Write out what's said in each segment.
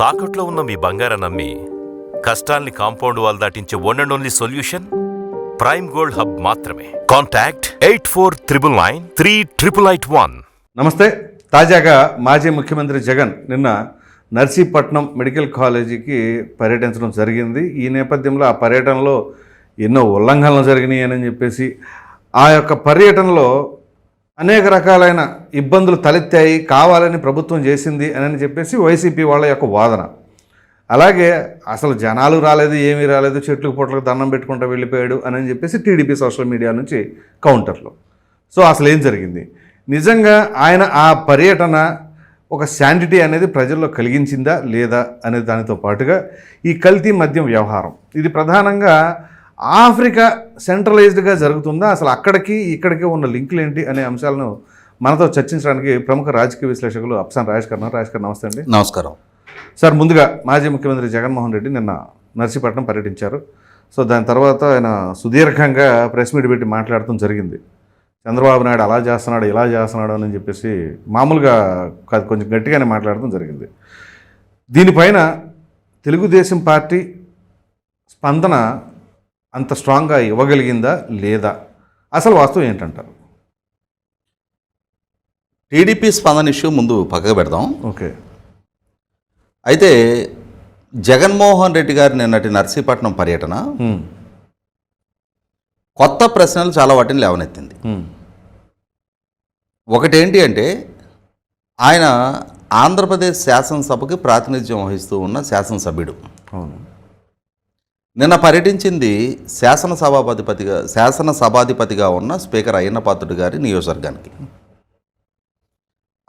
తాకట్లో ఉన్న మీ బంగారం నమ్మి కష్టాల్ని compound wall దాటించే one and only solution Prime Gold Hub మాత్రమే. Contact eight four triple nine three triple eight one నమస్తే తాజాగా మాజీ ముఖ్యమంత్రి జగన్ నిన్న నర్సీపట్నం మెడికల్ కాలేజీకి పర్యటించడం జరిగింది. ఈ నేపథ్యంలో ఆ పర్యటనలో ఎన్నో ఉల్లంఘనలు జరిగినాయి అని చెప్పేసి ఆ యొక్క పర్యటనలో అనేక రకాలైన ఇబ్బందులు తలెత్తాయి కావాలని ప్రభుత్వం చేసింది అని చెప్పేసి వైసీపీ వాళ్ళ యొక్క వాదన. అలాగే అసలు జనాలు రాలేదు ఏమీ రాలేదు చెట్లు పొట్లకు దండం పెట్టుకుంటూ వెళ్ళిపోయాడు అని చెప్పేసి టీడీపీ సోషల్ మీడియా నుంచి కౌంటర్లో. సో అసలు ఏం జరిగింది? నిజంగా ఆయన ఆ పర్యటన ఒక శాంటిటీ అనేది ప్రజల్లో కలిగించిందా లేదా అనే దానితో పాటుగా ఈ కల్తీ మద్యం వ్యవహారం. ఇది ప్రధానంగా ఆఫ్రికా సెంట్రలైజ్డ్గా జరుగుతుందా? అసలు అక్కడికి ఇక్కడికి ఉన్న లింకులు ఏంటి అనే అంశాలను మనతో చర్చించడానికి ప్రముఖ రాజకీయ విశ్లేషకులు అప్సాన్ రాజేష్ గారు నమస్తే అండి. నమస్కారం. సార్ ముందుగా మాజీ ముఖ్యమంత్రి జగన్మోహన్ రెడ్డి నిన్న నర్సీపట్నం పర్యటించారు. సో దాని తర్వాత ఆయన సుదీర్ఘంగా ప్రెస్ మీట్ పెట్టి మాట్లాడటం జరిగింది. చంద్రబాబు నాయుడు అలా చేస్తున్నాడు ఇలా చేస్తున్నాడు అని చెప్పేసి మామూలుగా కొంచెం గట్టిగానే మాట్లాడటం జరిగింది. దీనిపైన తెలుగుదేశం పార్టీ స్పందన అంత స్ట్రాంగ్గా ఇవ్వగలిగిందా లేదా? అసలు వాస్తవం ఏంటంటారు? టీడీపీ స్పందన ఇష్యూ ముందు పక్కకు పెడదాం. ఓకే. అయితే జగన్మోహన్ రెడ్డి గారి నిన్నటి నర్సీపట్నం పర్యటన. కొత్త ప్రశ్నలు చాలా వాటిని లేవనెత్తింది. ఒకటేంటి అంటే ఆయన ఆంధ్రప్రదేశ్ శాసనసభకి ప్రాతినిధ్యం వహిస్తూ ఉన్న శాసనసభ్యుడు. అవును. నిన్న పర్యటించింది శాసనసభాధిపతిగా శాసనసభాధిపతిగా ఉన్న స్పీకర్ అయ్యన్న పాత్రుడు గారి నియోజకవర్గానికి.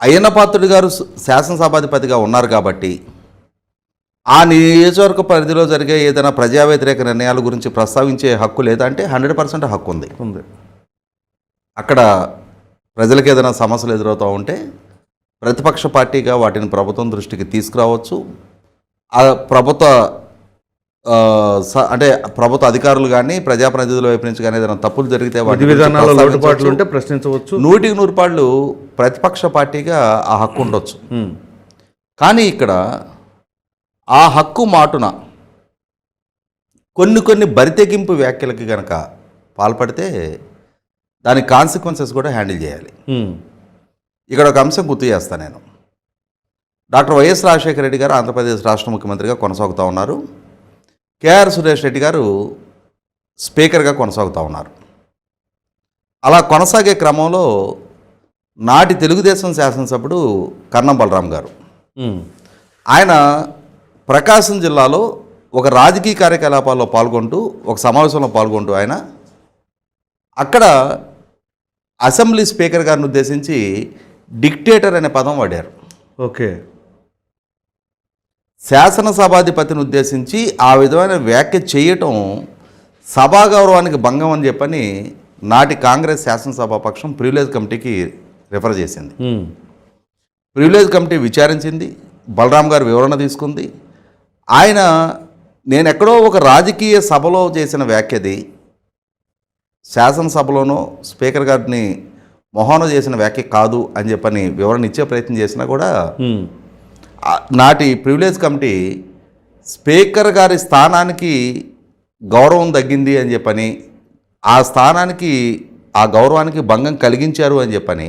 అయ్యన్న పాత్రుడు గారు శాసనసభాధిపతిగా ఉన్నారు కాబట్టి ఆ నియోజకవర్గ పరిధిలో జరిగే ఏదైనా ప్రజా వ్యతిరేక నిర్ణయాల గురించి ప్రస్తావించే హక్కు లేదంటే హండ్రెడ్ పర్సెంట్ హక్కు ఉంది. ఉంది. అక్కడ ప్రజలకు ఏదైనా సమస్యలు ఎదురవుతూ ఉంటే ప్రతిపక్ష పార్టీగా వాటిని ప్రభుత్వం దృష్టికి తీసుకురావచ్చు. ఆ ప్రభుత్వ అంటే ప్రభుత్వ అధికారులు కానీ ప్రజాప్రతినిధుల వైపు నుంచి కానీ ఏదైనా తప్పులు జరిగితే వాటి విధి గురించి విధానాల్లో లోటుపాట్లు ప్రస్తావించవచ్చు. ఉంటే ప్రశ్నించవచ్చు నూటికి నూరు పాళ్ళు ప్రతిపక్ష పార్టీగా ఆ హక్కు ఉండొచ్చు. కానీ ఇక్కడ ఆ హక్కు మాటున కొన్ని కొన్ని బరితెగింపు వ్యాఖ్యలకి కనుక పాల్పడితే దాని కాన్సిక్వెన్సెస్ కూడా హ్యాండిల్ చేయాలి. ఇక్కడ ఒక అంశం గుర్తు చేస్తాను నేను డాక్టర్ వైఎస్ రాజశేఖర రెడ్డి గారు ఆంధ్రప్రదేశ్ రాష్ట్ర ముఖ్యమంత్రిగా కొనసాగుతూ ఉన్నారు కేఆర్ సురేష్ రెడ్డి గారు స్పీకర్గా కొనసాగుతూ ఉన్నారు. అలా కొనసాగే క్రమంలో నాటి తెలుగుదేశం శాసనసభ్యుడు కర్ణం బలరాం గారు. ఆయన ప్రకాశం జిల్లాలో ఒక రాజకీయ కార్యకలాపాల్లో పాల్గొంటూ ఒక సమావేశంలో పాల్గొంటూ ఆయన అక్కడ అసెంబ్లీ స్పీకర్ గారిని ఉద్దేశించి డిక్టేటర్ అనే పదం వాడారు. ఓకే. శాసనసభాధిపతిని ఉద్దేశించి ఆ విధమైన వ్యాఖ్య చేయటం సభా గౌరవానికి భంగం అని చెప్పని నాటి కాంగ్రెస్ శాసనసభా పక్షం ప్రివిలేజ్ కమిటీకి రిఫర్ చేసింది. ప్రివిలేజ్ కమిటీ విచారించింది బలరాం గారు వివరణ తీసుకుంది. ఆయన నేను ఎక్కడో ఒక రాజకీయ సభలో చేసిన వ్యాఖ్యది శాసనసభలోనో స్పీకర్ గారిని మొహాన చేసిన వ్యాఖ్య కాదు అని చెప్పని వివరణ ఇచ్చే ప్రయత్నం చేసినా కూడా నాటి ప్రివిలేజ్ కమిటీ స్పీకర్ గారి స్థానానికి గౌరవం తగ్గింది అని చెప్పని ఆ స్థానానికి ఆ గౌరవానికి భంగం కలిగించారు అని చెప్పని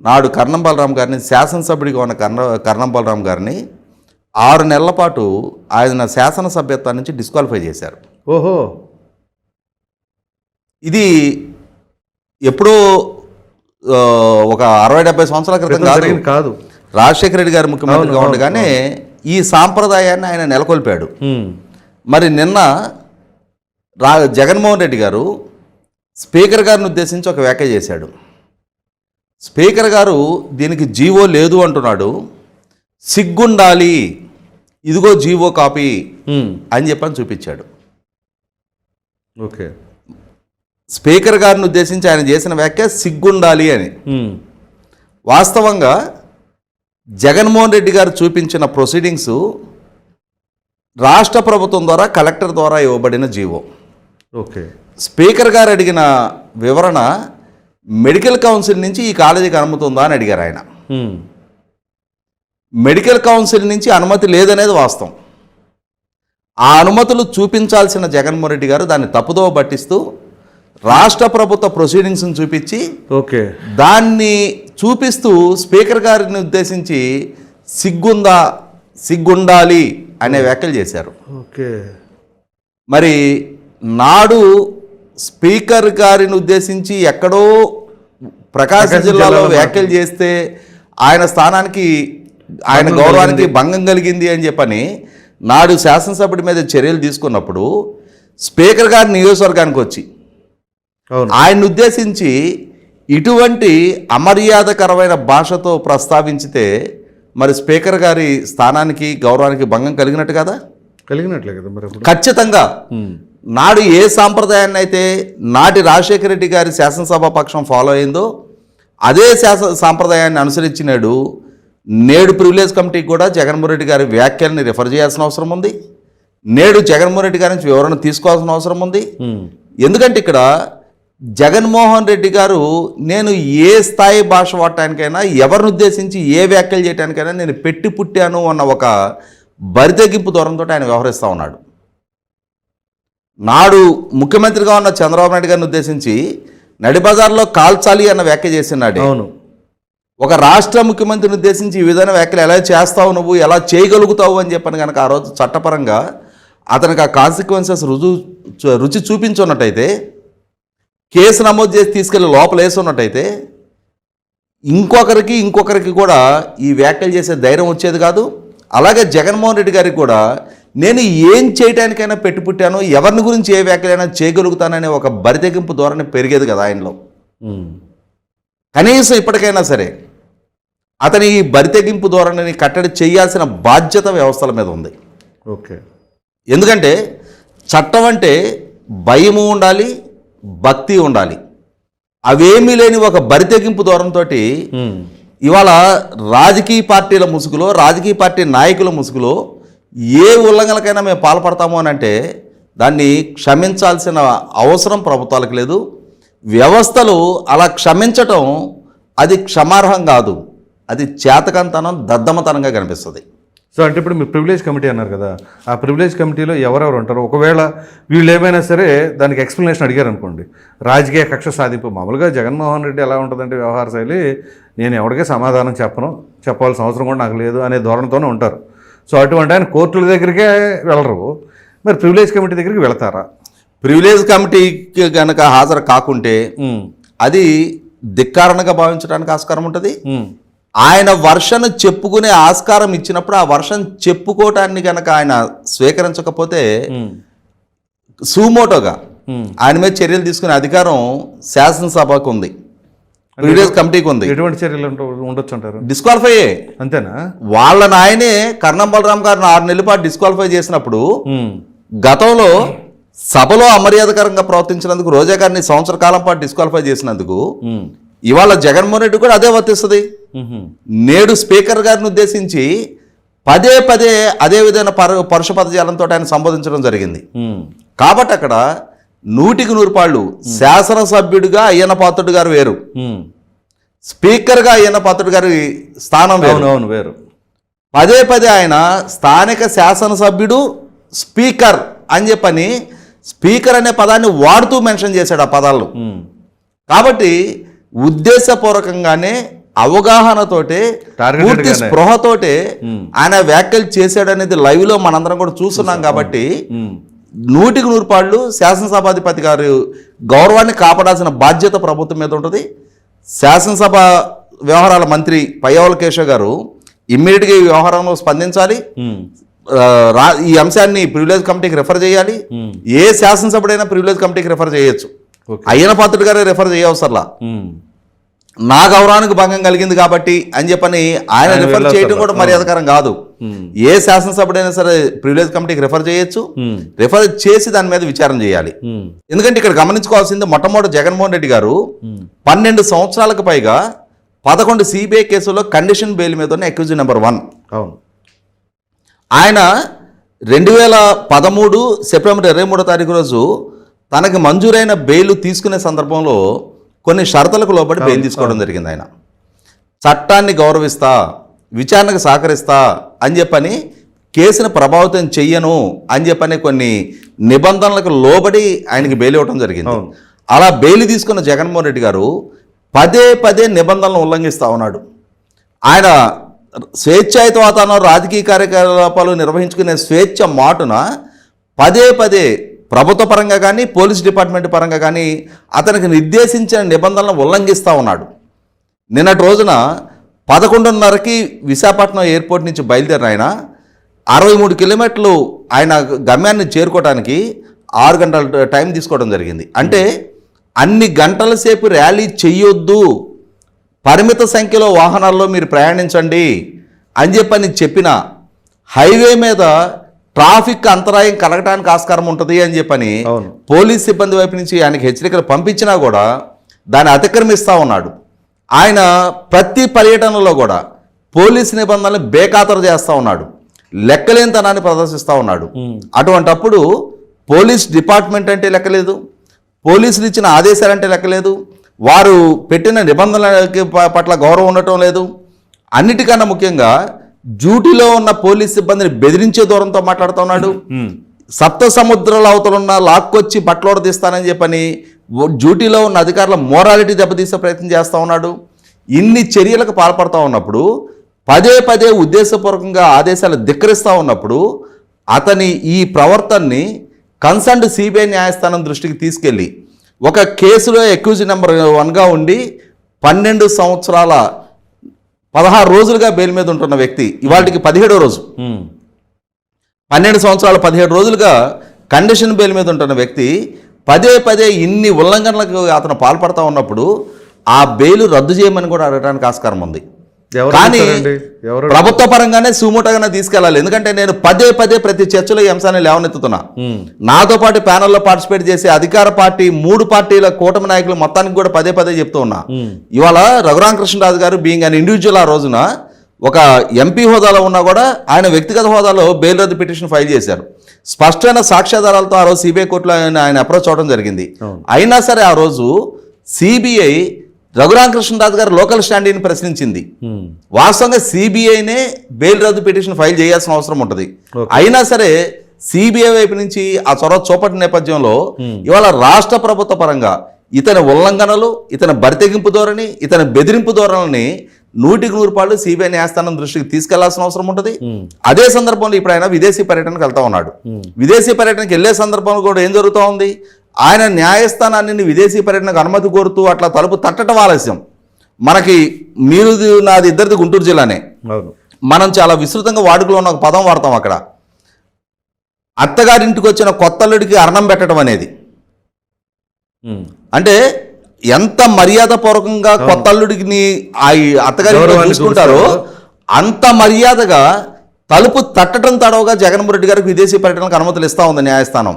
నాడు కర్ణం బలరాం గారిని శాసనసభ్యుడిగా ఉన్న కర్ణ కర్ణం బలరాం గారిని ఆరు నెలల పాటు ఆయన శాసనసభ్యత్వం నుంచి డిస్క్వాలిఫై చేశారు. ఓహో! ఇది ఎప్పుడో ఒక అరవై డెబ్బై సంవత్సరాల క్రితం కాదు. రాజశేఖర రెడ్డి గారు ముఖ్యమంత్రిగా ఉండగానే ఈ సాంప్రదాయాన్ని ఆయన నెలకొల్పాడు. మరి నిన్న రా జగన్మోహన్ రెడ్డి గారు స్పీకర్ గారిని ఉద్దేశించి ఒక వ్యాఖ్య చేశాడు. స్పీకర్ గారు దీనికి జీవో లేదు అంటున్నాడు. సిగ్గుండాలి. ఇదిగో జీవో కాపీ. అని చెప్పని చూపించాడు. ఓకే. స్పీకర్ గారిని ఉద్దేశించి ఆయన చేసిన వ్యాఖ్య సిగ్గుండాలి అని. వాస్తవంగా జగన్మోహన్ రెడ్డి గారు చూపించిన ప్రొసీడింగ్స్ రాష్ట్ర ప్రభుత్వం ద్వారా కలెక్టర్ ద్వారా ఇవ్వబడిన జీవో. ఓకే. స్పీకర్ గారు అడిగిన వివరణ మెడికల్ కౌన్సిల్ నుంచి ఈ కాలేజీకి అనుమతి ఉందా అని అడిగారు ఆయన. మెడికల్ కౌన్సిల్ నుంచి అనుమతి లేదనేది వాస్తవం. ఆ అనుమతులు చూపించాల్సిన జగన్మోహన్ రెడ్డి గారు దాన్ని తప్పుదోవ పట్టిస్తూ రాష్ట్ర ప్రభుత్వ ప్రొసీడింగ్స్ని చూపించి ఓకే. దాన్ని చూపిస్తూ స్పీకర్ గారిని ఉద్దేశించి సిగ్గుందా సిగ్గుండాలి అనే వ్యాఖ్యలు చేశారు. ఓకే. మరి నాడు స్పీకర్ గారిని ఉద్దేశించి ఎక్కడో ప్రకాశం జిల్లాలో వ్యాఖ్యలు చేస్తే ఆయన స్థానానికి ఆయన గౌరవానికి. భంగం కలిగింది అని చెప్పని నాడు శాసనసభ్యుడి మీద చర్యలు తీసుకున్నప్పుడు స్పీకర్ గారి నియోజకవర్గానికి వచ్చి ఆయన్ని ఉద్దేశించి ఇటువంటి అమర్యాదకరమైన భాషతో ప్రస్తావించితే మరి స్పీకర్ గారి స్థానానికి గౌరవానికి భంగం కలిగినట్టు కదా? కలిగినట్లే కదా మరి ఖచ్చితంగా. ఉమ్. నాడు ఏ సాంప్రదాయాన్ని అయితే నాటి రాజశేఖర రెడ్డి గారి శాసనసభ పక్షం ఫాలో అయిందో అదే శాసన సాంప్రదాయాన్ని అనుసరించినాడు నేడు ప్రివిలేజ్ కమిటీకి కూడా జగన్మోహన్ రెడ్డి గారి వ్యాఖ్యల్ని రిఫర్ చేయాల్సిన అవసరం ఉంది. నేడు జగన్మోహన్ రెడ్డి గారి నుంచి వివరణ తీసుకోవాల్సిన అవసరం ఉంది. ఉమ్. ఎందుకంటే ఇక్కడ జగన్మోహన్ రెడ్డి గారు నేను ఏ స్థాయి భాష వాడటానికైనా ఎవరిని ఉద్దేశించి ఏ వ్యాఖ్యలు చేయడానికైనా నేను పెట్టి పుట్టాను అన్న ఒక బరితెగింపు దూరంతో ఆయన వ్యవహరిస్తూ ఉన్నాడు. నాడు ముఖ్యమంత్రిగా ఉన్న చంద్రబాబు నాయుడు గారిని ఉద్దేశించి నడిబజార్లో కాల్చాలి అన్న వ్యాఖ్య చేసినాడు. అవును. ఒక రాష్ట్ర ముఖ్యమంత్రిని ఉద్దేశించి ఈ విధమైన వ్యాఖ్యలు ఎలా చేస్తావు నువ్వు ఎలా చేయగలుగుతావు అని చెప్పని కనుక ఆ రోజు చట్టపరంగా అతనికి ఆ కాన్సిక్వెన్సెస్ రుజు రుచి చూపించున్నట్టయితే కేసు నమోదు చేసి తీసుకెళ్ళి లోపల వేసున్నట్టయితే ఇంకొకరికి ఇంకొకరికి కూడా ఈ వ్యాఖ్యలు చేసే ధైర్యం వచ్చేది కాదు. అలాగే జగన్మోహన్ రెడ్డి గారికి కూడా నేను ఏం చేయడానికైనా పెట్టి పుట్టాను ఎవరిని గురించి ఏ వ్యాఖ్యలైనా చేయగలుగుతాననే ఒక బరితెగింపు ధోరణి పెరిగేది కదా ఆయనలో. కనీసం ఇప్పటికైనా సరే అతని ఈ బరితెగింపు ధోరణిని కట్టడి చేయాల్సిన బాధ్యత వ్యవస్థల మీద ఉంది. ఓకే. ఎందుకంటే చట్టం అంటే భయము ఉండాలి భక్తి ఉండాలి. అవేమీ లేని ఒక బరితెగింపు ఉమ్. ఇవాళ రాజకీయ పార్టీల ముసుగులో రాజకీయ పార్టీ నాయకుల ముసుగులో ఏ ఉల్లంఘనకైనా మేము పాల్పడతాము అని అంటే దాన్ని క్షమించాల్సిన అవసరం ప్రభుత్వాలకు లేదు. వ్యవస్థలు అలా క్షమించటం అది క్షమార్హం కాదు. అది చేతకంతనం దద్దమతనంగా కనిపిస్తుంది. సో అంటే ఇప్పుడు మీరు ప్రివిలేజ్ కమిటీ అన్నారు కదా ఆ ప్రివిలేజ్ కమిటీలో ఎవరెవరు ఉంటారు ఒకవేళ వీళ్ళు ఏమైనా సరే దానికి ఎక్స్ప్లెనేషన్ అడిగారు అనుకోండి రాజకీయ కక్ష సాధింపు మామూలుగా జగన్మోహన్ రెడ్డి ఎలా ఉంటుందంటే వ్యవహార శైలి నేను ఎవరికే సమాధానం చెప్పను చెప్పాల్సిన అవసరం కూడా నాకు లేదు అనే ధోరణితోనే ఉంటారు. సో అటువంటి ఆయన కోర్టుల దగ్గరికే వెళ్ళరు. మరి ప్రివిలేజ్ కమిటీ దగ్గరికి వెళ్తారా? ప్రివిలేజ్ కమిటీకి కనుక హాజరు కాకుంటే అది ధిక్కారణగా భావించడానికి ఆస్కారం ఉంటుంది. ఆయన వర్షన్ చెప్పుకునే ఆస్కారం ఇచ్చినప్పుడు ఆ వర్షన్ చెప్పుకోవటాన్ని కనుక ఆయన స్వీకరించకపోతే సూమోటోగా. ఆయన మీద చర్యలు తీసుకునే అధికారం శాసనసభకు ఉంది. ప్రివిలేజ్ కమిటీకి ఉంది. ఎటువంటి చర్యలు ఉండొచ్చు అంటారు డిస్క్వాలిఫై అంతేనా? వాళ్ళ నాయనే కర్ణం బలరాం గారిని ఆరు నెలల పాటు డిస్క్వాలిఫై చేసినప్పుడు గతంలో సభలో అమర్యాదకరంగా ప్రవర్తించినందుకు రోజా గారిని సంవత్సర కాలం పాటు డిస్క్వాలిఫై చేసినందుకు ఇవాళ జగన్మోహన్ రెడ్డి కూడా అదే వర్తిస్తుంది. నేడు స్పీకర్ గారిని ఉద్దేశించి పదే పదే అదే విధమైన పర పరుష పదజాలంతో ఆయన సంబోధించడం జరిగింది. కాబట్టి అక్కడ నూటికి నూరు పాళ్ళు శాసనసభ్యుడిగా అయ్యన్న పాత్రుడు గారు వేరు. స్పీకర్గా అయ్యన్న పాత్రుడు గారి స్థానం వేరు. అవును వేరు. పదే పదే ఆయన స్థానిక శాసనసభ్యుడు స్పీకర్ అని చెప్పని స్పీకర్ అనే పదాన్ని వాడుతూ మెన్షన్ చేశాడు ఆ పదాలను ఉమ్, కాబట్టి ఉద్దేశపూర్వకంగానే అవగాహనతోటే పూర్తి. స్పృహతోటే Hmm. ఆయన వ్యాఖ్యలు చేశాడు అనేది లైవ్లో మనందరం కూడా చూస్తున్నాం కాబట్టి ఉమ్. నూటికి నూరు పాళ్ళు శాసనసభాధిపతి గారు గౌరవాన్ని కాపాడాల్సిన బాధ్యత ప్రభుత్వం మీద ఉంటుంది. శాసనసభ వ్యవహారాల మంత్రి పయ్యవల కేశవ్ గారు ఇమ్మీడియట్గా ఈ వ్యవహారంలో స్పందించాలి. రా ఈ అంశాన్ని ప్రివిలేజ్ కమిటీకి రెఫర్ చేయాలి. ఏ శాసనసభ్యుడైనా ప్రివిలేజ్ కమిటీకి రెఫర్ చేయొచ్చు. అయ్యన పాత్రుడు గారే రెఫర్ చేయవసరలా. నా గౌరవానికి భంగం కలిగింది కాబట్టి అని చెప్పని ఆయన రిఫర్ చేయడం. కూడా మర్యాదకరం కాదు. ఏ శాసనసభ్యుడైనా సరే ప్రివిలేజ్ కమిటీకి రెఫర్ చేయొచ్చు. రెఫర్ చేసి దాని మీద విచారణ చేయాలి. ఎందుకంటే ఇక్కడ గమనించుకోవాల్సింది మొట్టమొదటి జగన్మోహన్ రెడ్డి గారు పన్నెండు సంవత్సరాలకు పైగా పదకొండు సిబిఐ కేసుల్లో కండిషన్ బెయిల్ మీద ఉన్న అక్యూజ్ నెంబర్ వన్ అవును. ఆయన రెండు వేల పదమూడు సెప్టెంబర్ ఇరవై మూడో తారీఖు రోజు తనకి మంజూరైన బెయిల్ తీసుకునే సందర్భంలో కొన్ని షరతులకు లోబడి బెయిల్ తీసుకోవడం జరిగింది ఆయన. చట్టాన్ని గౌరవిస్తా విచారణకు సహకరిస్తా అని చెప్పని కేసును ప్రభావితం చెయ్యను అని చెప్పని కొన్ని నిబంధనలకు లోబడి ఆయనకి బెయిల్ ఇవ్వడం జరిగింది. అలా బెయిల్ తీసుకున్న జగన్మోహన్ రెడ్డి గారు పదే పదే నిబంధనలను ఉల్లంఘిస్తూ ఉన్నాడు. ఆయన స్వేచ్ఛాయుత వాతావరణం రాజకీయ కార్యకలాపాలు నిర్వహించుకునే స్వేచ్ఛ మాటున పదే పదే ప్రభుత్వ పరంగా కానీ పోలీస్ డిపార్ట్మెంట్ పరంగా కానీ అతనికి నిర్దేశించిన నిబంధనలను ఉల్లంఘిస్తూ ఉన్నాడు. నిన్నటి రోజున పదకొండున్నరకి విశాఖపట్నం ఎయిర్పోర్ట్ నుంచి బయలుదేరిన ఆయన అరవై మూడు కిలోమీటర్లు ఆయన గమ్యాన్ని చేరుకోవడానికి ఆరు గంటల టైం తీసుకోవడం జరిగింది. అంటే అన్ని గంటల సేపు ర్యాలీ చెయ్యొద్దు. పరిమిత సంఖ్యలో వాహనాల్లో మీరు ప్రయాణించండి అని చెప్పని చెప్పిన హైవే మీద ట్రాఫిక్ అంతరాయం కలగటానికి ఆస్కారం ఉంటుంది అని చెప్పని. పోలీస్ సిబ్బంది వైపు నుంచి ఆయనకి హెచ్చరికలు పంపించినా కూడా దాన్ని అతిక్రమిస్తూ ఉన్నాడు. ఆయన ప్రతి పర్యటనలో కూడా పోలీస్ నిబంధనలు బేఖాతరు చేస్తూ ఉన్నాడు. లెక్కలేనితనాన్ని ప్రదర్శిస్తూ ఉన్నాడు. అటువంటప్పుడు పోలీస్ డిపార్ట్మెంట్ అంటే లెక్కలేదు. పోలీసులు ఇచ్చిన ఆదేశాలంటే లెక్కలేదు. వారు పెట్టిన నిబంధనలకి పట్ల గౌరవం ఉండటం లేదు. అన్నిటికన్నా ముఖ్యంగా డ్యూటీలో ఉన్న పోలీస్ సిబ్బందిని బెదిరించే దూరంతో మాట్లాడుతూ ఉన్నాడు. సప్త సముద్రాల అవతలున్న లాక్కొచ్చి బట్టలోడ తీస్తానని చెప్పని డ్యూటీలో ఉన్న అధికారుల మోరాలిటీ దెబ్బతీసే ప్రయత్నం చేస్తూ ఉన్నాడు. ఇన్ని చర్యలకు పాల్పడుతూ ఉన్నప్పుడు పదే పదే ఉద్దేశపూర్వకంగా ఆదేశాలు ధిక్కరిస్తూ ఉన్నప్పుడు అతని ఈ ప్రవర్తనని కన్సర్న్డ్ సిబిఐ న్యాయస్థానం దృష్టికి తీసుకెళ్ళి ఒక కేసులో అక్యూజ్ నెంబర్ వన్గా ఉండి పన్నెండు సంవత్సరాల పదహారు రోజులుగా బెయిల్ మీద ఉంటున్న వ్యక్తి ఇవాళకి పదిహేడో రోజు. పన్నెండు సంవత్సరాలు పదిహేడు రోజులుగా కండిషన్ బెయిల్ మీద ఉంటున్న వ్యక్తి పదే పదే ఇన్ని ఉల్లంఘనలకు అతను పాల్పడతా ఉన్నప్పుడు ఆ బెయిల్ రద్దు చేయమని కూడా అడగడానికి ఆస్కారం ఉంది. కానీ ప్రభుత్వ పరంగానే సుమూటగానే తీసుకెళ్ళాలి. ఎందుకంటే నేను పదే పదే ప్రతి చర్చలో ఈ అంశాన్ని లేవనెత్తుతున్నా. నాతో పాటు ప్యానెల్లో పార్టిసిపేట్ చేసే అధికార పార్టీ మూడు పార్టీల కూటమి నాయకులు మొత్తానికి కూడా పదే పదే చెప్తూ ఉన్నా. ఇవాళ రఘురామకృష్ణరాజు గారు బీయింగ్ అన్ ఇండివిజువల్ ఆ రోజున ఒక ఎంపీ హోదాలో ఉన్నా కూడా ఆయన వ్యక్తిగత హోదాలో బెయిల్ రద్దు పిటిషన్ ఫైల్ చేశారు. స్పష్టమైన సాక్ష్యాధారాలతో ఆ రోజు సిబిఐ కోర్టులో ఆయన ఆయన అప్రోచ్ అవడం జరిగింది. అయినా సరే ఆ రోజు సిబిఐ రఘురామకృష్ణరాజు గారు లోకల్ స్టాండీని ప్రశ్నించింది. వాస్తవంగా సిబిఐనే బెయిల్ రద్దు పిటిషన్ ఫైల్ చేయాల్సిన అవసరం ఉంటుంది. అయినా సరే సిబిఐ వైపు నుంచి ఆ చొరవ చూపటి నేపథ్యంలో ఇవాళ రాష్ట్ర ప్రభుత్వ పరంగా ఇతని ఉల్లంఘనలు ఇతని బరితెగింపు ధోరణి ఇతని బెదిరింపు ధోరణిని నూటికి నూరు పాళ్ళు సిబిఐ న్యాయస్థానం దృష్టికి తీసుకెళ్ళాల్సిన అవసరం ఉంటుంది. అదే సందర్భంలో ఇప్పుడు ఆయన విదేశీ పర్యటనకు వెళ్తా ఉన్నాడు. విదేశీ పర్యటనకు వెళ్ళే సందర్భంలో కూడా ఏం జరుగుతూ ఉంది? ఆయన న్యాయస్థానాన్ని విదేశీ పర్యటనకు అనుమతి కోరుతూ అట్లా తలుపు తట్టడం ఆలస్యం. మనకి మీరు నాది ఇద్దరిది గుంటూరు జిల్లానే. మనం చాలా విస్తృతంగా వాడుకలో ఉన్న ఒక పదం వాడతాం అక్కడ. అత్తగారింటికి వచ్చిన కొత్తల్లుడికి అన్నం పెట్టడం అనేది. అంటే ఎంత మర్యాదపూర్వకంగా కొత్తల్లుడికి ఆ అత్తగారి చూసుకుంటారో. అంత మర్యాదగా తలుపు తట్టడం తడవగా జగన్మోహన్ రెడ్డి గారికి విదేశీ పర్యటనకు అనుమతులు ఇస్తా ఉంది న్యాయస్థానం.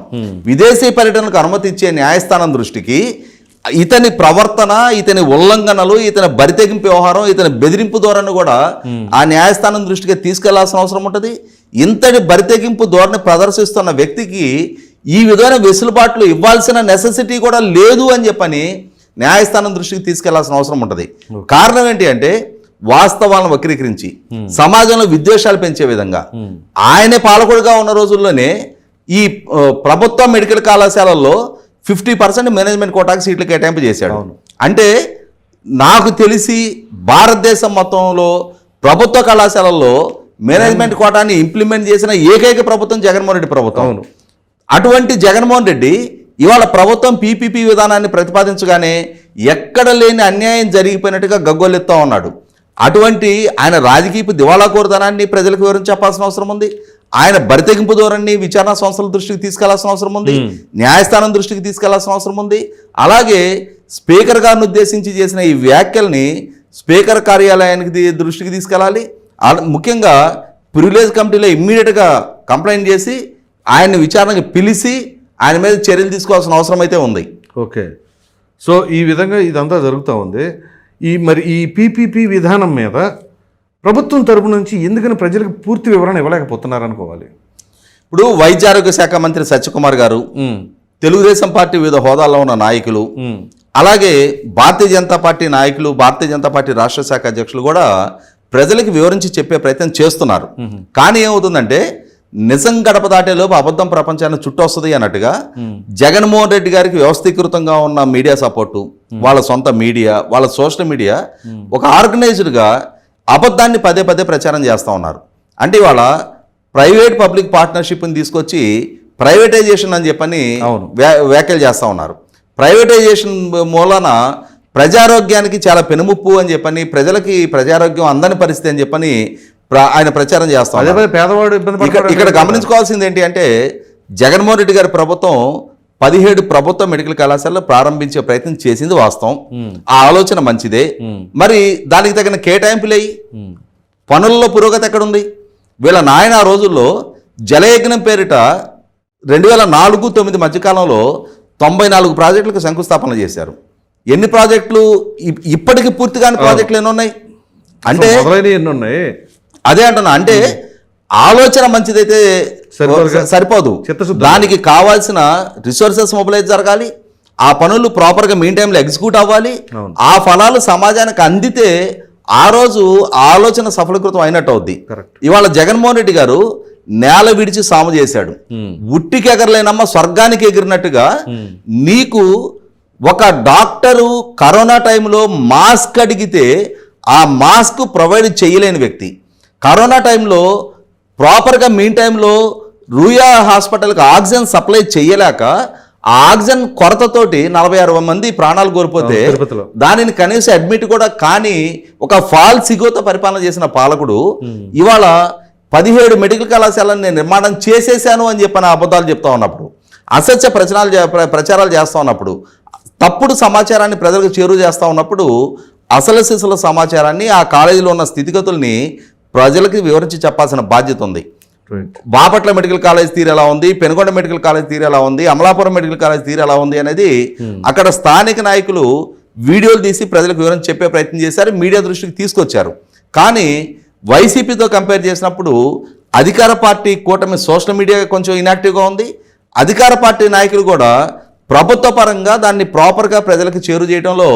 విదేశీ పర్యటనకు అనుమతి ఇచ్చే న్యాయస్థానం దృష్టికి ఇతని ప్రవర్తన ఇతని ఉల్లంఘనలు ఇతని బరితెగింపు వ్యవహారం ఇతని బెదిరింపు ధోరణి కూడా ఆ న్యాయస్థానం దృష్టికి తీసుకెళ్ళాల్సిన అవసరం ఉంటుంది. ఇంతటి బరితెగింపు ధోరణి ప్రదర్శిస్తున్న వ్యక్తికి ఈ విధమైన వెసులుబాట్లు ఇవ్వాల్సిన నెసెసిటీ కూడా లేదు అని చెప్పని న్యాయస్థానం దృష్టికి తీసుకెళ్ళాల్సిన అవసరం ఉంటుంది. కారణం ఏంటి అంటే వాస్తవాలను వక్రీకరించి సమాజంలో విద్వేషాలు పెంచే విధంగా ఆయనే పాలకుడుగా ఉన్న రోజుల్లోనే ఈ ప్రభుత్వ మెడికల్ కళాశాలల్లో ఫిఫ్టీ పర్సెంట్ మేనేజ్మెంట్ కోటాకి సీట్లు కేటాయింపు చేశాడు. అంటే నాకు తెలిసి భారతదేశం మొత్తంలో ప్రభుత్వ కళాశాలల్లో మేనేజ్మెంట్ కోటాని ఇంప్లిమెంట్ చేసిన ఏకైక ప్రభుత్వం జగన్మోహన్ రెడ్డి ప్రభుత్వం. అటువంటి జగన్మోహన్ రెడ్డి ఇవాళ ప్రభుత్వం పీపీపీ విధానాన్ని ప్రతిపాదించగానే ఎక్కడ లేని అన్యాయం జరిగిపోయినట్టుగా గగ్గోలెత్తా ఉన్నాడు. అటువంటి ఆయన రాజకీయపు దివాళా కోరుతనాన్ని ప్రజలకు వివరించి చెప్పాల్సిన అవసరం ఉంది. ఆయన బరితెగింపు ధోరణి విచారణ సంస్థల దృష్టికి తీసుకెళ్ళాల్సిన అవసరం ఉంది. న్యాయస్థానం దృష్టికి తీసుకెళ్ళాల్సిన అవసరం ఉంది. అలాగే స్పీకర్ గారిని ఉద్దేశించి చేసిన ఈ వ్యాఖ్యల్ని స్పీకర్ కార్యాలయానికి దృష్టికి తీసుకెళ్ళాలి. ముఖ్యంగా ప్రివిలేజ్ కమిటీలో ఇమ్మీడియట్గా కంప్లైంట్ చేసి ఆయన్ని విచారణకు పిలిచి ఆయన మీద చర్యలు తీసుకోవాల్సిన అవసరం అయితే ఉంది. ఓకే. సో ఈ విధంగా ఇదంతా జరుగుతూ ఉంది. ఈ మరి ఈ పీపీపీ విధానం మీద ప్రభుత్వం తరపు నుంచి ఎందుకని ప్రజలకు పూర్తి వివరణ ఇవ్వలేకపోతున్నారు అనుకోవాలి. ఇప్పుడు వైద్య ఆరోగ్య శాఖ మంత్రి సత్యకుమార్ గారు తెలుగుదేశం పార్టీ వివిధ హోదాల్లో ఉన్న నాయకులు అలాగే భారతీయ జనతా పార్టీ నాయకులు భారతీయ జనతా పార్టీ రాష్ట్ర శాఖ అధ్యక్షులు కూడా ప్రజలకు వివరించి చెప్పే ప్రయత్నం చేస్తున్నారు. కానీ ఏమవుతుందంటే నిజం గడప దాటేలోపు అబద్ధం ప్రపంచాన్ని చుట్టొస్తుంది అన్నట్టుగా జగన్మోహన్ రెడ్డి గారికి వ్యవస్థీకృతంగా ఉన్న మీడియా సపోర్టు వాళ్ళ సొంత మీడియా వాళ్ళ సోషల్ మీడియా ఒక ఆర్గనైజ్డ్గా అబద్ధాన్ని పదే పదే ప్రచారం చేస్తూ ఉన్నారు. అంటే ఇవాళ ప్రైవేట్ పబ్లిక్ పార్ట్నర్షిప్ని తీసుకొచ్చి ప్రైవేటైజేషన్ అని చెప్పని వ్యాఖ్యలు చేస్తూ ఉన్నారు. ప్రైవేటైజేషన్ మూలన ప్రజారోగ్యానికి చాలా పెనుముప్పు అని చెప్పని ప్రజలకి ప్రజారోగ్యం అందని పరిస్థితి అని చెప్పని ఆయన ప్రచారం చేస్తా అదే పేదవాడు ఇబ్బంది ఇక్కడ గమనించుకోవాల్సింది ఏంటి అంటే జగన్మోహన్ రెడ్డి గారి ప్రభుత్వం పదిహేడు ప్రభుత్వ మెడికల్ కళాశాలలో ప్రారంభించే ప్రయత్నం చేసింది వాస్తవం. ఆ ఆలోచన మంచిదే. మరి దానికి తగిన కేటాయింపులేయి పనుల్లో పురోగతి ఎక్కడుంది? వీళ్ళ నాయన ఆ రోజుల్లో జలయజ్ఞం పేరిట రెండు వేల నాలుగు తొమ్మిది మధ్యకాలంలో తొంభై నాలుగు ప్రాజెక్టులకు శంకుస్థాపన చేశారు. ఎన్ని ప్రాజెక్టులు ఇప్- ఇప్పటికి పూర్తి కాని ప్రాజెక్టులు ఎన్ని ఉన్నాయి? అంటే మొదలైన ఎన్ని ఉన్నాయి? అదే అంటున్నా అంటే ఆలోచన మంచిదైతే? సరిపోదు దానికి కావాల్సిన రిసోర్సెస్ మొబిలైజ్ జరగాలి ఆ పనులు ప్రాపర్గా మెయిన్ టైంలో ఎగ్జిక్యూట్ అవ్వాలి. ఆ ఫలాలు సమాజానికి అందితే ఆ రోజు ఆలోచన సఫలీకృతం అయినట్టు అవుద్ది. ఇవాళ జగన్మోహన్ రెడ్డి గారు నేల విడిచి సాము చేశాడు. ఉట్టికి ఎగరలేనమ్మ స్వర్గానికి ఎగిరినట్టుగా నీకు ఒక డాక్టరు కరోనా టైంలో మాస్క్ అడిగితే ఆ మాస్క్ ప్రొవైడ్ చేయలేని వ్యక్తి. కరోనా టైంలో ప్రాపర్గా మీన్ టైంలో రూయా హాస్పిటల్కి ఆక్సిజన్ సప్లై చేయలేక ఆ ఆక్సిజన్ కొరతతోటి నలభై అరవై మంది ప్రాణాలు కోల్పోతే. దానిని కనీసం అడ్మిట్ కూడా కాని ఒక ఫాల్ సిగోత పరిపాలన చేసిన పాలకుడు ఇవాళ పదిహేడు మెడికల్ కళాశాలను నేను నిర్మాణం చేసేసాను అని చెప్పిన అబద్ధాలు చెప్తా ఉన్నప్పుడు అసత్య ప్రచారాలు ప్రచారాలు చేస్తా ఉన్నప్పుడు తప్పుడు సమాచారాన్ని ప్రజలకు చేరువ చేస్తా ఉన్నప్పుడు అసలు సిసల సమాచారాన్ని ఆ కాలేజీలో ఉన్న స్థితిగతుల్ని ప్రజలకు వివరించి చెప్పాల్సిన బాధ్యత ఉంది. బాపట్ల మెడికల్ కాలేజ్ తీరు ఎలా ఉంది? పెనుగొండ మెడికల్ కాలేజ్ తీరు ఎలా ఉంది? అమలాపురం మెడికల్ కాలేజ్ తీరు ఎలా ఉంది అనేది అక్కడ స్థానిక నాయకులు వీడియోలు తీసి ప్రజలకు వివరం చెప్పే ప్రయత్నం చేశారు మీడియా దృష్టికి తీసుకొచ్చారు. కానీ వైసీపీతో కంపేర్ చేసినప్పుడు అధికార పార్టీ కూటమి సోషల్ మీడియా కొంచెం ఇనాక్టివ్గా ఉంది. అధికార పార్టీ నాయకులు కూడా ప్రభుత్వ పరంగా దాన్ని ప్రాపర్గా ప్రజలకు చేరు చేయడంలో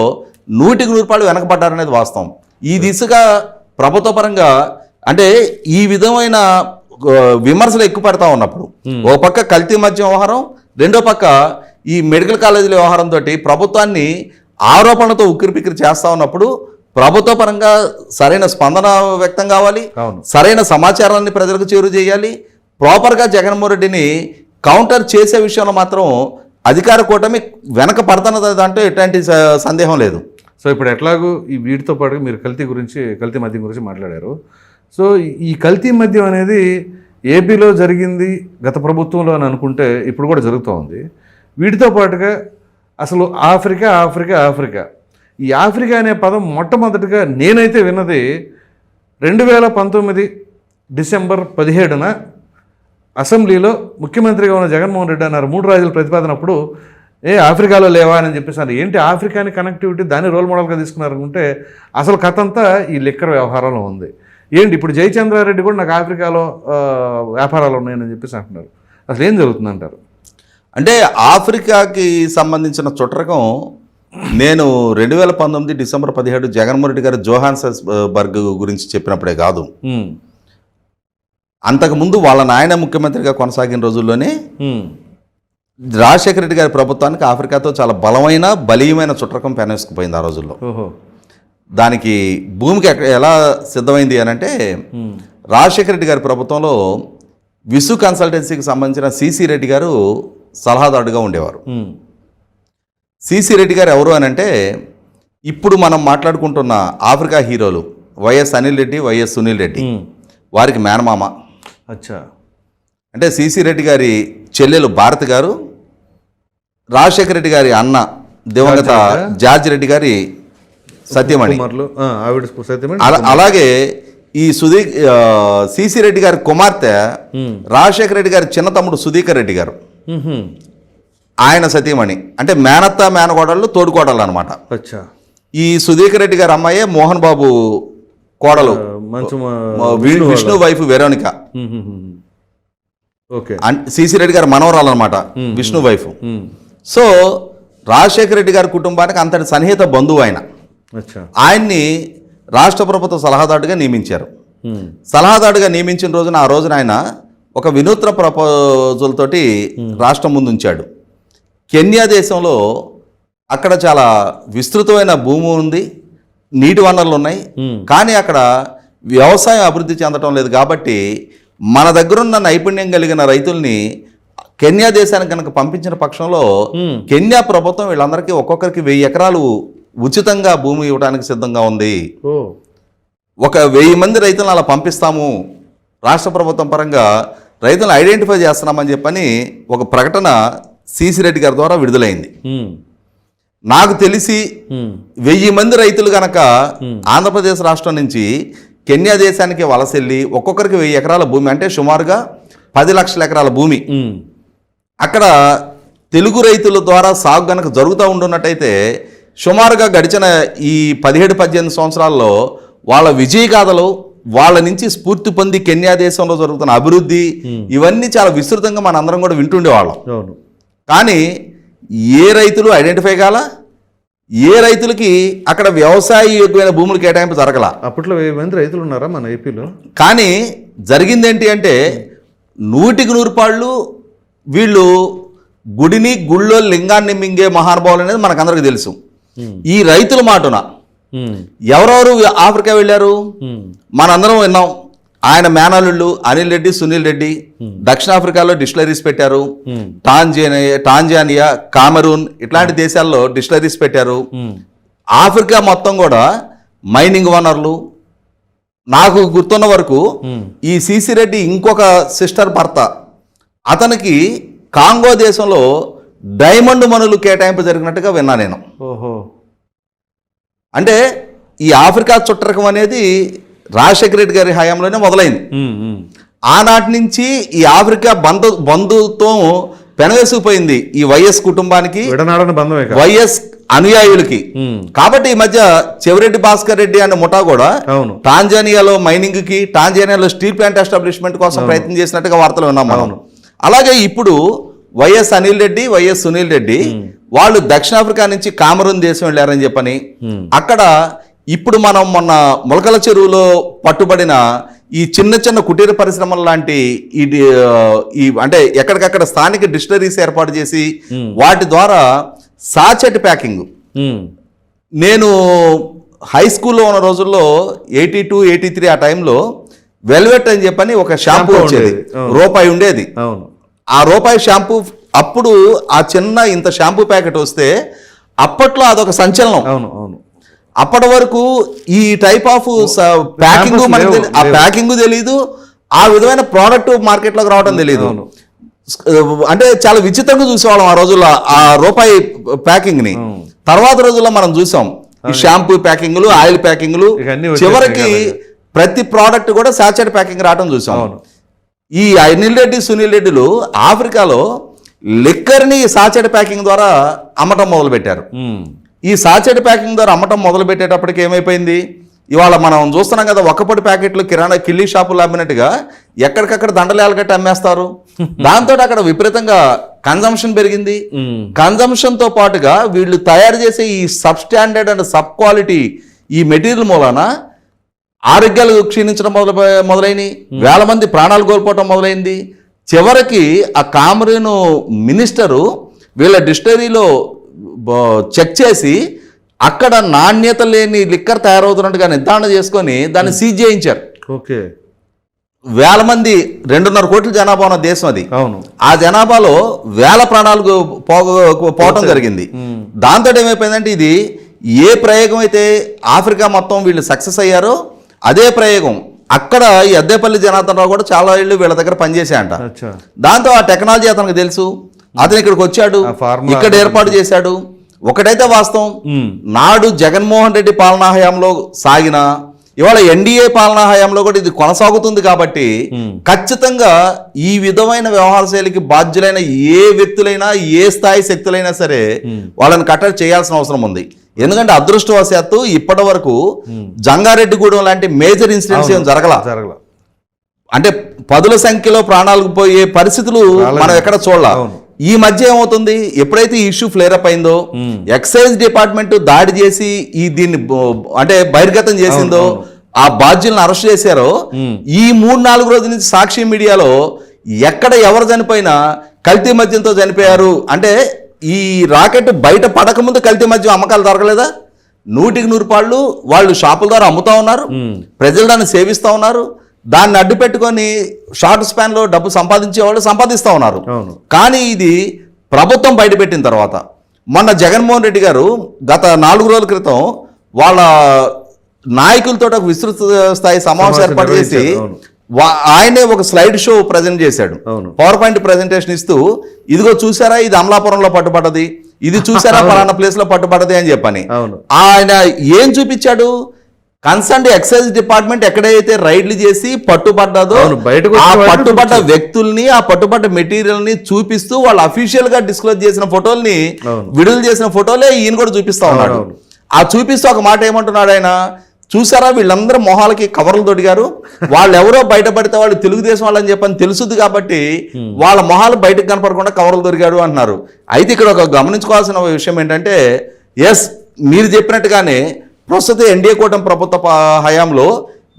నూటికి నూరు రూపాయలు వెనకబడ్డారనేది వాస్తవం. ఈ దిశగా ప్రభుత్వ పరంగా అంటే ఈ విధమైన విమర్శలు ఎక్కువ పడతా ఉన్నప్పుడు ఓ పక్క కల్తీ మద్య వ్యవహారం రెండో పక్క ఈ మెడికల్ కాలేజీల వ్యవహారంతో ప్రభుత్వాన్ని ఆరోపణలతో ఉక్కిరిపిక్కిరి చేస్తా ఉన్నప్పుడు ప్రభుత్వ పరంగా సరైన స్పందన వ్యక్తం కావాలి. సరైన సమాచారాన్ని ప్రజలకు చేరు చేయాలి ప్రాపర్గా జగన్మోహన్ రెడ్డిని కౌంటర్ చేసే విషయంలో మాత్రం అధికార కూటమి వెనక పడుతున్నది దాంట్లో ఎట్లాంటి సందేహం లేదు. సో ఇప్పుడు ఎట్లాగూ ఈ వీటితో పాటు మీరు కల్తీ గురించి కల్తీ మద్యం గురించి మాట్లాడారు. సో ఈ కల్తీ మద్యం అనేది ఏపీలో జరిగింది గత ప్రభుత్వంలో అని అనుకుంటే ఇప్పుడు కూడా జరుగుతూ ఉంది. వీటితో పాటుగా అసలు ఆఫ్రికా ఆఫ్రికా ఆఫ్రికా. ఈ ఆఫ్రికా అనే పదం మొట్టమొదటిగా నేనైతే విన్నది రెండు వేల పంతొమ్మిది డిసెంబర్ పదిహేడున అసెంబ్లీలో ముఖ్యమంత్రిగా ఉన్న జగన్మోహన్ రెడ్డి అన్నారు మూడు రాజుల ప్రతిపాదనప్పుడు ఏ ఆఫ్రికాలో లేవా? అని చెప్పేసి ఏంటి ఆఫ్రికాని కనెక్టివిటీ దాన్ని రోల్ మోడల్గా తీసుకున్నారు? అనుకుంటే అసలు కథ అంతా ఈ లిక్కర్ వ్యవహారంలో ఉంది. ఏంటి? ఇప్పుడు జయచంద్రారెడ్డి కూడా నాకు ఆఫ్రికాలో వ్యాపారాలు ఉన్నాయని చెప్పేసి అంటున్నారు. అసలు ఏం జరుగుతుంది అంటారు అంటే ఆఫ్రికాకి సంబంధించిన చుట్టరకం నేను రెండు వేల పంతొమ్మిది డిసెంబర్ పదిహేడు జగన్మోహన్ రెడ్డి గారు జోహాన్సస్ బర్గ్ గురించి చెప్పినప్పుడే కాదు. అంతకుముందు వాళ్ళ నాయన ముఖ్యమంత్రిగా కొనసాగిన రోజుల్లోనే రాజశేఖర రెడ్డి గారి ప్రభుత్వానికి ఆఫ్రికాతో చాలా బలమైన బలీయమైన చుట్టరకం పెనేసుకుపోయింది ఆ రోజుల్లో. దానికి భూమికి ఎలా సిద్ధమైంది అని అంటే రాజశేఖర రెడ్డి గారి ప్రభుత్వంలో విసు కన్సల్టెన్సీకి సంబంధించిన సిసి రెడ్డి గారు సలహాదారుడిగా ఉండేవారు. సిసి రెడ్డి గారు ఎవరు అని అంటే ఇప్పుడు మనం మాట్లాడుకుంటున్న ఆఫ్రికా హీరోలు వైఎస్ అనిల్ రెడ్డి వైఎస్ సునీల్ రెడ్డి. వారికి మేనమామ. అచ్చా. అంటే సిసి రెడ్డి గారి చెల్లెలు భారతి గారు రాజశేఖర రెడ్డి గారి అన్న దివంగత జార్జ్ రెడ్డి గారి సత్యమణి. ఆవిడ అలాగే ఈ సుధీ సిసి రెడ్డి గారి కుమార్తె రాజశేఖర రెడ్డి గారి చిన్న తమ్ముడు సుధీకర్ రెడ్డి గారు. ఆయన సతీమణి అంటే మేనత్త మేనకోడళ్ళు తోడుకోడళ్ళు అనమాట ఈ సుధీకర్ రెడ్డి గారి అమ్మాయే మోహన్ బాబు కోడలు. Vishnu wife Veronica. CC Reddy గారి మనవరాలు అనమాట విష్ణు వైఫ్. సో రాజశేఖర రెడ్డి గారి కుటుంబానికి అంతటి సన్నిహిత బంధువు ఆయన. ఆయన్ని రాష్ట్ర ప్రభుత్వ సలహాదారుడిగా నియమించారు. సలహాదారుడిగా నియమించిన రోజున ఆ రోజున ఆయన ఒక వినూత్న ప్రపోజల్ తోటి రాష్ట్రం ముందు ఉంచాడు కెన్యా దేశంలో అక్కడ చాలా విస్తృతమైన భూమి ఉంది నీటి వనరులు ఉన్నాయి. కానీ అక్కడ వ్యవసాయం అభివృద్ధి చెందటం లేదు కాబట్టి మన దగ్గరున్న నైపుణ్యం కలిగిన రైతుల్ని కెన్యా దేశానికి కనుక పంపించిన పక్షంలో. కెన్యా ప్రభుత్వం వీళ్ళందరికీ ఒక్కొక్కరికి వెయ్యి ఎకరాలు ఉచితంగా భూమి ఇవ్వడానికి సిద్ధంగా ఉంది ఒక వెయ్యి మంది రైతులను అలా పంపిస్తాము రాష్ట్ర ప్రభుత్వం పరంగా రైతులను ఐడెంటిఫై చేస్తున్నామని చెప్పని ఒక ప్రకటన సిసి రెడ్డి గారి ద్వారా విడుదలైంది. నాకు తెలిసి. వెయ్యి మంది రైతులు గనక ఆంధ్రప్రదేశ్ రాష్ట్రం నుంచి కెన్యా దేశానికి వలసెళ్ళి ఒక్కొక్కరికి వెయ్యి ఎకరాల భూమి అంటే సుమారుగా పది లక్షల ఎకరాల భూమి. అక్కడ తెలుగు రైతుల ద్వారా సాగు గనక జరుగుతూ ఉండున్నట్టయితే సుమారుగా గడిచిన ఈ పదిహేడు పద్దెనిమిది సంవత్సరాల్లో వాళ్ళ విజయ గాథలు వాళ్ళ నుంచి స్ఫూర్తి పొంది కెన్యా దేశంలో జరుగుతున్న అభివృద్ధి ఇవన్నీ చాలా విస్తృతంగా మనందరం కూడా వింటుండేవాళ్ళం. కానీ ఏ రైతులు ఐడెంటిఫై కాల? ఏ రైతులకి అక్కడ వ్యవసాయ యోగ్యమైన భూములు కేటాయింపు జరగల? అప్పట్లో మంది రైతులు ఉన్నారా మన ఏపీలో? కానీ జరిగిందేంటి అంటే నూటికి నూరు పాళ్ళు వీళ్ళు గుడిని గుళ్ళో లింగాన్ని మింగే మహానుభావులు అనేది మనకందరికీ తెలుసు. ఈ రైతుల మాటన ఎవరెవరు ఆఫ్రికా వెళ్ళారు? మనందరం విన్నాం. ఆయన మేనల్లుళ్ళు అనిల్ రెడ్డి సునీల్ రెడ్డి దక్షిణాఫ్రికాలో డిస్టిలరీస్ పెట్టారు. ఉమ్. టాంజానియా టాంజానియా కామరూన్ ఇట్లాంటి దేశాల్లో డిస్టిలరీస్ పెట్టారు. ఆఫ్రికా మొత్తం కూడా మైనింగ్ ఓనర్లు. నాకు గుర్తున్న వరకు ఈ సిసి రెడ్డి ఇంకొక సిస్టర్ భర్త. అతనికి కాంగో దేశంలో డైమండ్ మనులు కేటాయింపు జరిగినట్టుగా విన్నా నేను. ఓహో. అంటే ఈ ఆఫ్రికా చుట్టరకం అనేది రాజశేఖర రెడ్డి గారి హయాంలోనే మొదలైంది. ఆనాటి నుంచి ఈ ఆఫ్రికా బంధు బంధుత్వం పెనవేసుకుపోయింది ఈ వైఎస్ కుటుంబానికి వైఎస్ అనుయాయులకి. కాబట్టి ఈ మధ్య చెవిరెడ్డి భాస్కర్ రెడ్డి అనే ముఠా కూడా అవును. టాంజానియాలో మైనింగ్కి టాంజానియాలో స్టీల్ ప్లాంట్ ఎస్టాబ్లిష్మెంట్ కోసం ప్రయత్నం చేసినట్టుగా వార్తలు విన్నాం మనం. అలాగే ఇప్పుడు వైఎస్ అనిల్ రెడ్డి వైఎస్ సునీల్ రెడ్డి వాళ్ళు దక్షిణాఫ్రికా నుంచి కామరూన్ దేశం వెళ్ళారని చెప్పని అక్కడ ఇప్పుడు మనం మొన్న మొలకల చెరువులో పట్టుబడిన ఈ చిన్న చిన్న కుటీర పరిశ్రమల లాంటి ఈ అంటే ఎక్కడికక్కడ స్థానిక డిస్టరీస్ ఏర్పాటు చేసి వాటి ద్వారా సాచెట్ ప్యాకింగ్. నేను హై స్కూల్లో ఉన్న రోజుల్లో ఎయిటీ టూ ఎయిటీ త్రీ ఆ టైంలో వెల్వెట్ అని చెప్పని ఒక షాంపూ వచ్చేది. రూపాయి ఉండేది. అవును. ఆ రూపాయి షాంపూ అప్పుడు ఆ చిన్న ఇంత షాంపూ ప్యాకెట్ వస్తే అప్పట్లో అదొక సంచలనం. అవును అవును. అప్పటి వరకు ఈ టైప్ ఆఫ్ ప్యాకింగ్ మనకు ఆ. ప్యాకింగ్ తెలియదు ఆ విధమైన ప్రోడక్ట్ మార్కెట్లోకి రావడం తెలియదు. అంటే చాలా విచిత్రంగా చూసేవాళ్ళం ఆ రోజుల్లో ఆ రూపాయి ప్యాకింగ్ని తర్వాత రోజుల్లో మనం చూసాం. ఈ షాంపూ ప్యాకింగ్లు ఆయిల్ ప్యాకింగ్లు చివరికి. ప్రతి ప్రోడక్ట్ కూడా సాచెట్ ప్యాకింగ్ రావడం చూసాం. అవును. ఈ అనిల్ రెడ్డి సునీల్ రెడ్డిలు ఆఫ్రికాలో లిక్కర్ని సాచెట్ ప్యాకింగ్ ద్వారా అమ్మటం మొదలు పెట్టారు ఉమ్. ఈ సాచెట్ ప్యాకింగ్ ద్వారా అమ్మటం మొదలు పెట్టేటప్పటికి ఏమైపోయింది ఇవాళ మనం చూస్తున్నాం కదా ఒక్కపొడి ప్యాకెట్లు కిరాణా కిల్లీ షాపులు అమ్మినట్టుగా ఎక్కడికక్కడ దండలేలు కట్టి అమ్మేస్తారు దాంతో అక్కడ విపరీతంగా కన్జంప్షన్ పెరిగింది ఉమ్. కన్జంప్షన్తో పాటుగా వీళ్ళు తయారు చేసే ఈ sub standard and sub quality ఈ మెటీరియల్ మూలన ఆరోగ్యాలు క్షీణించడం మొదలు మొదలైనవి వేల మంది ప్రాణాలు కోల్పోవటం మొదలైంది. చివరికి ఆ కామరీను మినిస్టరు వీళ్ళ డిస్టరీలో చెక్ చేసి అక్కడ నాణ్యత లేని లిక్కర్ తయారవుతున్నట్టుగా నిర్ధారణ చేసుకొని దాన్ని సీజ్ చేయించారు. ఓకే. వేల మంది రెండున్నర కోట్ల జనాభా ఉన్న దేశం అది. అవును. ఆ జనాభాలో వేల ప్రాణాలు పోవటం జరిగింది. దాంతో ఏమైపోయిందంటే ఇది ఏ ప్రయోగం అయితే ఆఫ్రికా మొత్తం వీళ్ళు సక్సెస్ అయ్యారో అదే ప్రయోగం. అక్కడ ఈ అద్దేపల్లి జనార్దన్ రావు కూడా చాలా ఏళ్ళు వీళ్ళ దగ్గర పనిచేసాయంట దాంతో ఆ టెక్నాలజీ అతనికి తెలుసు. అతను ఇక్కడికి వచ్చాడు. ఇక్కడ ఏర్పాటు చేశాడు. ఒకటైతే వాస్తవం. నాడు జగన్మోహన్ రెడ్డి పాలనా హయాంలో సాగిన ఇవాళ ఎన్డీఏ పాలనా హయాంలో కూడా ఇది కొనసాగుతుంది కాబట్టి ఖచ్చితంగా ఈ విధమైన వ్యవహార శైలికి బాధ్యులైన ఏ వ్యక్తులైనా ఏ స్థాయి శక్తులైనా సరే వాళ్ళని కట్టడి చేయాల్సిన అవసరం ఉంది. ఎందుకంటే అదృష్టవశాత్తు ఇప్పటి వరకు జంగారెడ్డిగూడెం లాంటి మేజర్ ఇన్సిడెంట్స్ ఏం జరగల? జరగల. అంటే పదుల సంఖ్యలో ప్రాణాలకు పోయే పరిస్థితులు. మనం ఎక్కడ చూడాల. ఈ మధ్య ఏమవుతుంది? ఎప్పుడైతే ఈ ఇష్యూ ఫ్లేర్ అప్ అయిందో ఎక్సైజ్ డిపార్ట్మెంట్ దాడి చేసి ఈ దీన్ని అంటే బహిర్గతం చేసిందో ఆ బాధ్యులను అరెస్ట్ చేశారో ఈ మూడు నాలుగు రోజుల నుంచి సాక్షి మీడియాలో ఎక్కడ ఎవరు చనిపోయినా కల్తీ మద్యంతో చనిపోయారు. అంటే ఈ రాకెట్ బయట పడకముందు కల్తీ మద్యం అమ్మకాలు దొరకలేదా? నూటికి నూరు పాళ్ళు వాళ్ళు షాపుల ద్వారా అమ్ముతా ఉన్నారు. ప్రజలు దాన్ని సేవిస్తూ ఉన్నారు. దాన్ని అడ్డు పెట్టుకొని షార్ట్ స్పాన్లో డబ్బు సంపాదించే వాళ్ళు సంపాదిస్తూ ఉన్నారు. కానీ ఇది ప్రభుత్వం బయటపెట్టిన తర్వాత మొన్న జగన్మోహన్ రెడ్డి గారు గత నాలుగు రోజుల క్రితం వాళ్ళ నాయకులతో ఒక విస్తృత స్థాయి సమావేశం ఏర్పాటు చేసి ఆయనే ఒక స్లైడ్ షో ప్రజెంట్ చేశాడు. పవర్ పాయింట్ ప్రజెంటేషన్ ఇస్తూ ఇదిగో చూసారా ఇది అమలాపురంలో పట్టుబడ్డది. ఇది చూసారా పలానా ప్లేస్లో పట్టుబడ్డది అని చెప్పని. ఆయన ఏం చూపించాడు? కన్సర్న్ ఎక్సైజ్ డిపార్ట్మెంట్ ఎక్కడైతే రైడ్లు చేసి పట్టుబడ్డదో ఆ పట్టుబడ్డ. వ్యక్తుల్ని ఆ పట్టుబడ్డ మెటీరియల్ని చూపిస్తూ వాళ్ళు అఫీషియల్గా డిస్క్లోజ్ చేసిన ఫోటోల్ని. విడుదల చేసిన ఫోటోలే ఈయన కూడా చూపిస్తా ఉన్నాడు. ఆ చూపిస్తూ ఒక మాట ఏమంటున్నాడు ఆయన చూసారా వీళ్ళందరూ మొహాలకి కవర్లు తొడిగారు వాళ్ళు ఎవరో బయటపడితే వాళ్ళు తెలుగుదేశం వాళ్ళని చెప్పని తెలుసుద్ది కాబట్టి వాళ్ళ మొహాలు బయటకు కనపడకుండా కవర్లు దొరికాడు అంటున్నారు అయితే ఇక్కడ ఒక గమనించుకోవాల్సిన విషయం ఏంటంటే ఎస్ మీరు చెప్పినట్టుగానే ప్రస్తుత ఎన్డీఏ కూటమి ప్రభుత్వ హయాంలో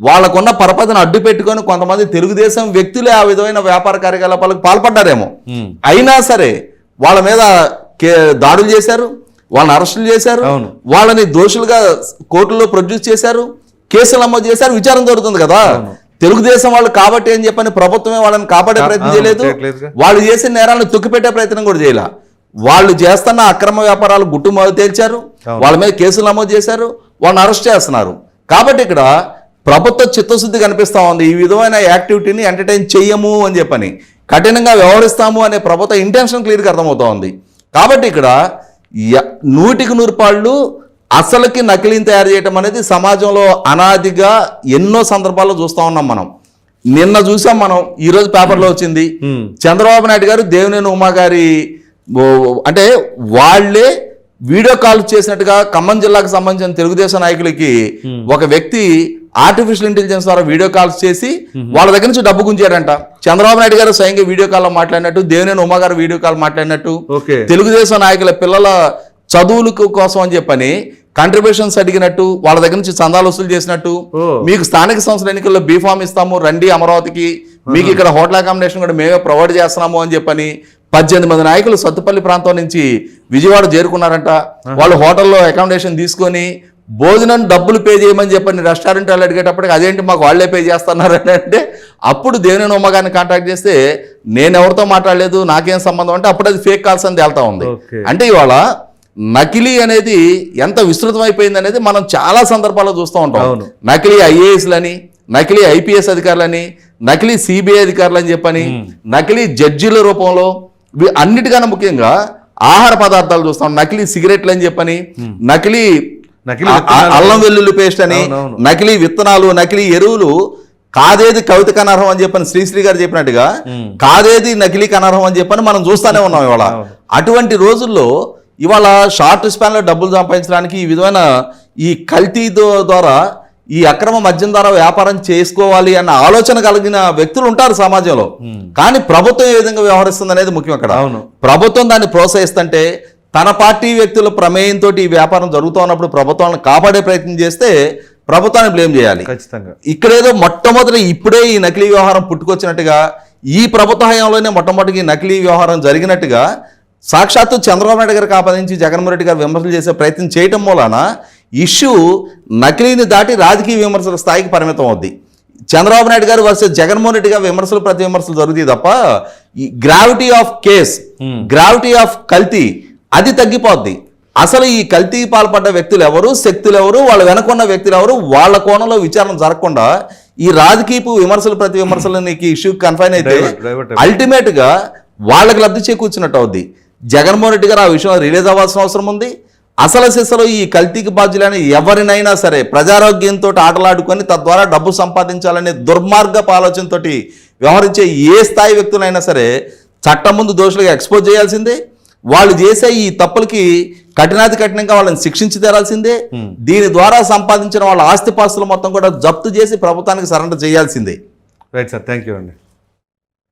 వాళ్ళకున్న పరపతిని అడ్డు పెట్టుకొని కొంతమంది తెలుగుదేశం వ్యక్తులే ఆ విధమైన వ్యాపార కార్యకలాపాలకు పాల్పడ్డారేమో. అయినా సరే వాళ్ళ మీద దాడులు చేశారు వాళ్ళని అరెస్టులు చేశారు. వాళ్ళని దోషులుగా కోర్టులో ప్రొడ్యూస్ చేశారు కేసులు నమోదు చేశారు విచారణ జరుగుతుంది కదా. తెలుగుదేశం వాళ్ళు కాబట్టి అని చెప్పని ప్రభుత్వమే వాళ్ళని కాపాడే ప్రయత్నం చేయలేదు. వాళ్ళు చేసిన నేరాలను తొక్కిపెట్టే ప్రయత్నం కూడా చేయాల. వాళ్ళు చేస్తున్న అక్రమ వ్యాపారాలు గుట్టుమాలు తేల్చారు. వాళ్ళ మీద కేసులు నమోదు చేశారు. వాళ్ళని అరెస్ట్ చేస్తున్నారు. కాబట్టి ఇక్కడ ప్రభుత్వ చిత్తశుద్ధి కనిపిస్తా ఉంది. ఈ విధమైన యాక్టివిటీని ఎంటర్టైన్ చెయ్యము అని చెప్పని కఠినంగా వ్యవహరిస్తాము అనే ప్రభుత్వ ఇంటెన్షన్ క్లియర్గా అర్థమవుతా ఉంది. కాబట్టి ఇక్కడ నూటికి నూరు పాళ్ళు అసలుకి నకిలీని తయారు చేయటం అనేది సమాజంలో అనాదిగా ఎన్నో సందర్భాల్లో చూస్తా ఉన్నాం మనం. నిన్న చూసాం మనం ఈ రోజు పేపర్లో వచ్చింది. చంద్రబాబు నాయుడు గారు దేవినేని ఉమా గారి అంటే వాళ్ళే వీడియో కాల్ చేసినట్టుగా ఖమ్మం జిల్లాకు సంబంధించిన తెలుగుదేశం నాయకులకి ఒక వ్యక్తి ఆర్టిఫిషియల్ ఇంటెలిజెన్స్ ద్వారా వీడియో కాల్స్ చేసి వాళ్ళ దగ్గర నుంచి డబ్బు గుంజాడంట. చంద్రబాబు నాయుడు గారు స్వయంగా వీడియో కాల్లో మాట్లాడినట్టు దేవినేని ఉమా గారు వీడియో కాల్ మాట్లాడినట్టు తెలుగుదేశం నాయకుల పిల్లల చదువులకు కోసం అని చెప్పని కంట్రిబ్యూషన్స్ అడిగినట్టు వాళ్ళ దగ్గర నుంచి చందాలు వసూలు చేసినట్టు. మీకు స్థానిక సంస్థల ఎన్నికల్లో బీఫామ్ ఇస్తాము రండి అమరావతికి మీకు ఇక్కడ హోటల్ అకామిడేషన్ కూడా మేమే ప్రొవైడ్ చేస్తున్నాము అని చెప్పని పద్దెనిమిది మంది నాయకులు సత్తుపల్లి ప్రాంతం నుంచి విజయవాడ చేరుకున్నారంట వాళ్ళు హోటల్లో అకామిడేషన్ తీసుకొని భోజనం డబ్బులు పే చేయమని చెప్పని రెస్టారెంట్ వాళ్ళు అడిగేటప్పటికి అదేంటి మాకు వాళ్ళే పే చేస్తున్నారు అని అంటే అప్పుడు దేవినేని ఉమ్మ గారిని కాంటాక్ట్ చేస్తే నేను ఎవరితో మాట్లాడలేదు నాకేం సంబంధం అంటే అప్పుడు అది ఫేక్ కాల్స్ అని తేల్తా ఉంది. అంటే ఇవాళ నకిలీ అనేది ఎంత విస్తృతం అయిపోయింది అనేది మనం చాలా సందర్భాల్లో చూస్తూ ఉంటాం. నకిలీ ఐఏఎస్లని నకిలీ ఐపీఎస్ అధికారులని నకిలీ సిబిఐ అధికారులు అని చెప్పని నకిలీ జడ్జీల రూపంలో అన్నిటికన్నా ముఖ్యంగా ఆహార పదార్థాలు చూస్తాం నకిలీ సిగరెట్లు అని చెప్పని నకిలీ నకిలీ. అల్లం వెల్లుల్లి పేస్ట్ అని. నకిలీ విత్తనాలు నకిలీ ఎరువులు కాదేది కవితకు అనర్హం అని చెప్పని శ్రీశ్రీ గారు చెప్పినట్టుగా కాదేది నకిలీకి అనర్హం అని చెప్పని మనం చూస్తానే ఉన్నాం ఇవాళ. అటువంటి రోజుల్లో ఇవాళ షార్ట్ స్పాన్లో డబ్బులు సంపాదించడానికి ఈ విధమైన ఈ కల్తీ ద్వారా ఈ అక్రమ మద్యం ద్వారా వ్యాపారం చేసుకోవాలి అన్న ఆలోచన కలిగిన వ్యక్తులు ఉంటారు సమాజంలో. కానీ ప్రభుత్వం ఏ విధంగా వ్యవహరిస్తుంది అనేది ముఖ్యం అక్కడ. అవును. ప్రభుత్వం దాన్ని ప్రోత్సహిస్తుంటే తన పార్టీ వ్యక్తుల ప్రమేయంతో ఈ వ్యాపారం జరుగుతూ ఉన్నప్పుడు ప్రభుత్వాలను కాపాడే ప్రయత్నం చేస్తే ప్రభుత్వాన్ని బ్లేమ్ చేయాలి. ఖచ్చితంగా. ఇక్కడేదో మొట్టమొదటి ఇప్పుడే ఈ నకిలీ వ్యవహారం పుట్టుకొచ్చినట్టుగా ఈ ప్రభుత్వ హయాంలోనే మొట్టమొదటి ఈ నకిలీ వ్యవహారం జరిగినట్టుగా సాక్షాత్తు చంద్రబాబు నాయుడు గారికి ఆపాదించి జగన్మోహన్ రెడ్డి గారు విమర్శలు చేసే ప్రయత్నం చేయటం మూలాన ఇష్యూ నకిలీని దాటి రాజకీయ విమర్శల స్థాయికి పరిమితం అవుద్ది. చంద్రబాబు నాయుడు గారు వర్సెస్ జగన్మోహన్ రెడ్డి గారు విమర్శలు ప్రతి విమర్శలు జరుగుతాయి తప్ప ఈ gravity of case gravity of కల్తీ అది తగ్గిపోద్ది. అసలు ఈ కల్తీ పాల్పడ్డ వ్యక్తులు ఎవరు? శక్తులు ఎవరు? వాళ్ళ వెనకున్న వ్యక్తులు ఎవరు? వాళ్ళ కోణంలో విచారణ జరగకుండా ఈ రాజకీయపు విమర్శలు ప్రతి విమర్శలు నీకు ఇష్యూ కన్ఫైన్ అయితే Divert, divert అయిపోతుంది. అల్టిమేట్గా వాళ్ళకి లబ్ధి చేకూర్చినట్టు అవుద్ది. జగన్మోహన్ రెడ్డి గారు ఆ విషయంలో రిలీజ్ అవ్వాల్సిన అవసరం ఉంది. అసలు సిసలు ఈ కల్తీకి బాధ్యులైన ఎవరినైనా సరే ప్రజారోగ్యంతో ఆటలాడుకొని తద్వారా డబ్బు సంపాదించాలనే దుర్మార్గపు ఆలోచనతో వ్యవహరించే ఏ స్థాయి వ్యక్తులైనా సరే చట్టం ముందు దోషులుగా ఎక్స్పోజ్ చేయాల్సిందే. వాళ్ళు చేసే ఈ తప్పులకి కఠినాతి కఠినంగా వాళ్ళని శిక్షించి తీరాల్సిందే. దీని ద్వారా సంపాదించిన వాళ్ళ ఆస్తిపాస్తులు మొత్తం కూడా జప్తు చేసి ప్రభుత్వానికి సరెండర్ చేయాల్సిందే. రైట్ సార్ థ్యాంక్ యూ అండి.